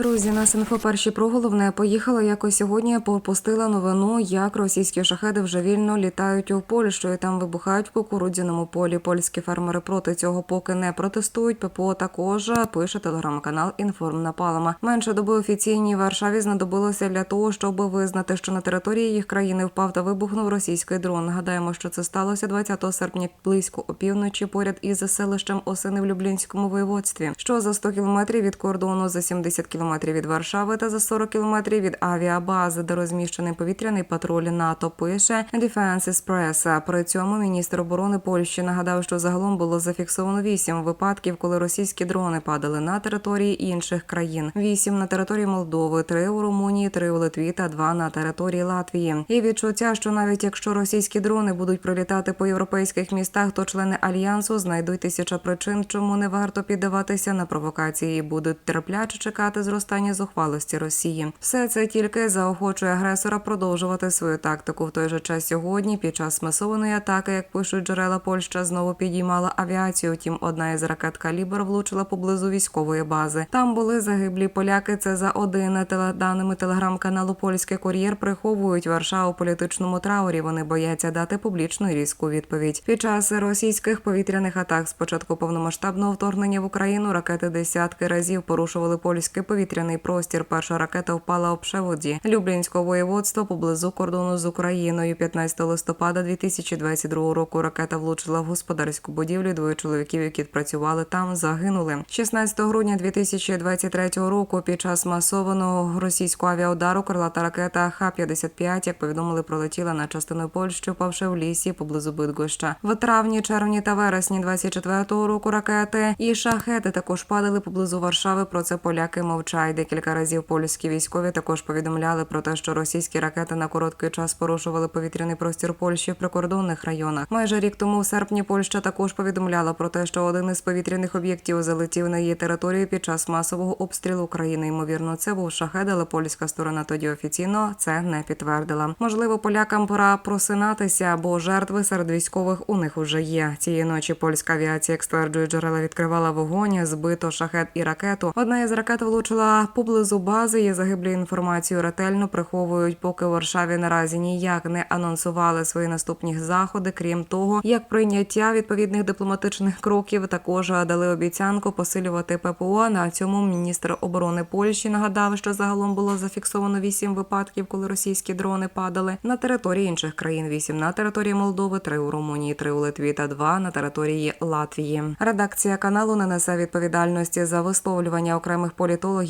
Друзі, нас інфо перші про головне поїхала. Якось сьогодні пропустила новину, як російські шахеди вже вільно літають у Польщу і там вибухають в кукурудзяному полі. Польські фермери проти цього поки не протестують. ППО також пише телеграм-канал Інформ Напалама. Менше доби офіційній Варшаві знадобилося для того, щоб визнати, що на території їх країни впав та вибухнув російський дрон. Нагадаємо, що це сталося 20 серпня близько опівночі поряд із селищем Осини в Люблінському воєводстві, що за 100 кілометрів від кордону, за 70 кілометрів від Варшави та за 40 кілометрів від авіабази, де розміщений повітряний патруль НАТО. Пише Defense Express. При цьому міністр оборони Польщі нагадав, що загалом було зафіксовано вісім випадків, коли російські дрони падали на території інших країн. Вісім на території Молдови, три у Румунії, три у Литві та два на території Латвії. І відчуття, що навіть якщо російські дрони будуть пролітати по європейських містах, то члени альянсу знайдуть тисяча причин, чому не варто піддаватися на провокації і будуть терпляче чекати зростання зухвалості Росії. Все це тільки заохочує агресора продовжувати свою тактику. В той же час сьогодні, під час масованої атаки, як пишуть джерела, Польща знову підіймала авіацію. Втім, одна із ракет калібр влучила поблизу військової бази. Там були загиблі поляки. Це за один Теле- даними телеграм-каналу Польський кур'єр приховують Варшаву політичному траурі. Вони бояться дати публічну і різку відповідь. Під час російських повітряних атак з початку повномасштабного вторгнення в Україну ракети десятки разів порушували польський повітряний простір. Перша ракета впала у Пшеводі Люблінського воєводства поблизу кордону з Україною. 15 листопада 2022 року ракета влучила в господарську будівлю. Двоє чоловіків, які працювали там, загинули. 16 грудня 2023 року під час масованого російського авіаудару крилата ракета Х-55, як повідомили, пролетіла на частину Польщі, впавши в лісі поблизу Бидгоща. В травні, червні та вересні 24-го року ракети і шахеди також падали поблизу Варшави. Про це поляки мовчають. Декілька разів польські військові також повідомляли про те, що російські ракети на короткий час порушували повітряний простір Польщі в прикордонних районах. Майже рік тому, в серпні, Польща також повідомляла про те, що один із повітряних об'єктів залетів на її територію під час масового обстрілу України. Ймовірно, це був шахед, але польська сторона тоді офіційно це не підтвердила. Можливо, полякам пора просинатися, бо жертви серед військових у них уже є. Цієї ночі польська авіація, як стверджують джерела, відкривала вогонь, збито шахет і ракету. Одна із ракет влучила поблизу бази. Є загиблі інформацію ретельно приховують, поки у Варшаві наразі ніяк не анонсували свої наступні заходи. Крім того, як прийняття відповідних дипломатичних кроків також дали обіцянку посилювати ППО. На цьому міністр оборони Польщі нагадав, що загалом було зафіксовано вісім випадків, коли російські дрони падали на території інших країн. Вісім на території Молдови, три у Румунії, три у Литві та два на території Латвії. Редакція каналу не несе відповідальності за висловлювання окремих політологів,